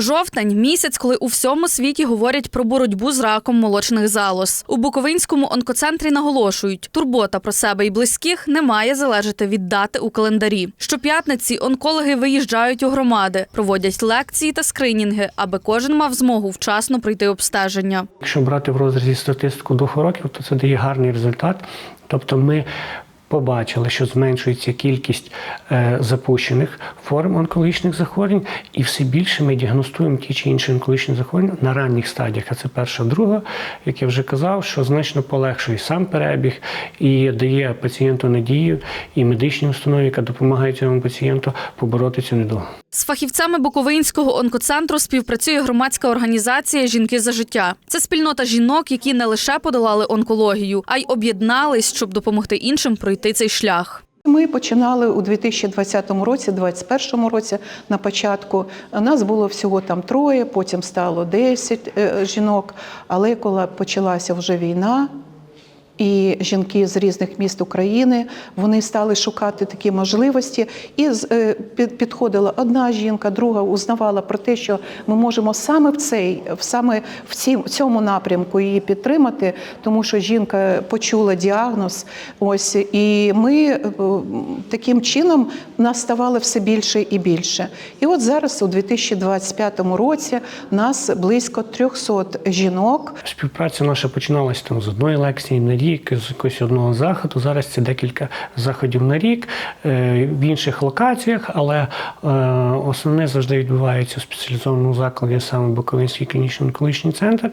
Жовтень місяць, коли у всьому світі говорять про боротьбу з раком молочних залоз. У Буковинському онкоцентрі наголошують, турбота про себе і близьких не має залежати від дати у календарі. Щоп'ятниці онкологи виїжджають у громади, проводять лекції та скринінги, аби кожен мав змогу вчасно пройти обстеження. Якщо брати в розрізі статистику двох років, то це дає гарний результат. Тобто ми побачили, що зменшується кількість е, запущених форм онкологічних захворювань, і все більше ми діагностуємо ті чи інші онкологічні захворювання на ранніх стадіях. А це перша, друга, як я вже казав, що значно полегшує сам перебіг і дає пацієнту надію і медичній установі, яка допомагає цьому пацієнту побороти цю недугу. З фахівцями Буковинського онкоцентру співпрацює громадська організація Жінки за життя. Це спільнота жінок, які не лише подолали онкологію, а й об'єднались, щоб допомогти іншим пройти цей шлях. Ми починали у 2020 році, 2021 році на початку. Нас було всього там троє, потім стало 10 е, жінок. Але коли почалася вже війна, і жінки з різних міст України вони стали шукати такі можливості. І е, під- підходила одна жінка, друга узнавала про те, що ми можемо саме в цей, саме в цьому напрямку її підтримати, тому що жінка почула діагноз. Ось і ми е, таким чином нас ставало все більше і більше. І от зараз, у 2025 році, нас близько 300 жінок. Співпраця наша починалася там з одної лекції з якогось одного заходу. Зараз це декілька заходів на рік е, в інших локаціях, але е, основне завжди відбувається у спеціалізованому закладі, саме Буковинський клінічно онкологічний центр.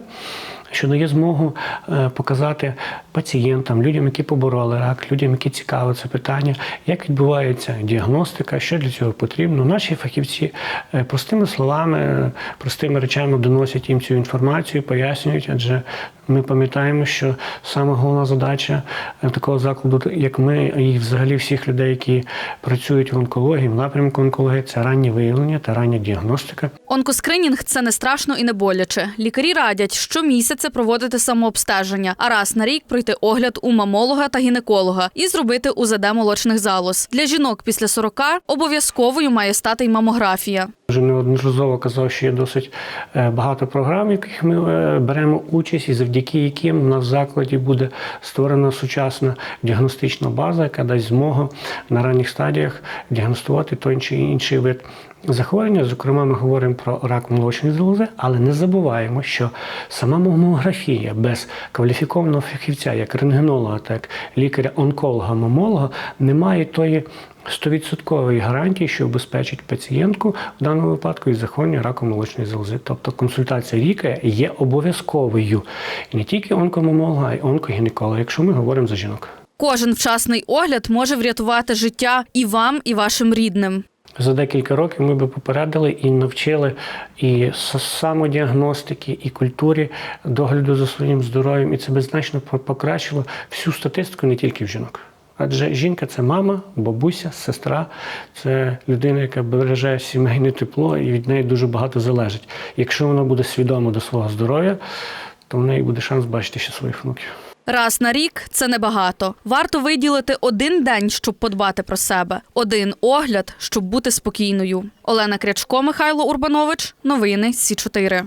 Що дає змогу е, показати пацієнтам, людям, які побороли рак, людям, які це питання, як відбувається діагностика, що для цього потрібно. Наші фахівці е, простими словами, простими речами доносять їм цю інформацію, пояснюють, адже ми пам'ятаємо, що саме головна задача е, такого закладу, як ми, і взагалі всіх людей, які працюють в онкології, в напрямку онкології, це раннє виявлення та рання діагностика. Онкоскринінг це не страшно і не боляче. Лікарі радять щомісяця проводити самообстеження, а раз на рік пройти огляд у мамолога та гінеколога і зробити УЗД молочних залоз. Для жінок після 40 обов'язковою має стати й мамографія. Вже неодноразово казав, що є досить е, багато програм, в яких ми е, беремо участь, і завдяки яким у нас в закладі буде створена сучасна діагностична база, яка дасть змогу на ранніх стадіях діагностувати той чи інший вид захворювання. Зокрема, ми говоримо про рак молочної залози, але не забуваємо, що сама мамографія без кваліфікованого фахівця, як рентгенолога, так лікаря-онколога, мамолога, не має тої. 100% гарантії, що обезпечить пацієнтку в даному випадку із захворювання раком молочної залози. Тобто консультація лікаря є обов'язковою і не тільки онкомамолога, а й онкогінеколога, якщо ми говоримо за жінок. Кожен вчасний огляд може врятувати життя і вам, і вашим рідним. За декілька років ми би попередили і навчили і самодіагностики, і культурі догляду за своїм здоров'ям, і це би значно по- покращило всю статистику не тільки в жінок. Адже жінка це мама, бабуся, сестра, це людина, яка береже сімейне тепло, і від неї дуже багато залежить. Якщо вона буде свідома до свого здоров'я, то в неї буде шанс бачити ще своїх внуків. Раз на рік це небагато. Варто виділити один день, щоб подбати про себе, один огляд, щоб бути спокійною. Олена Крячко, Михайло Урбанович. Новини Сі 4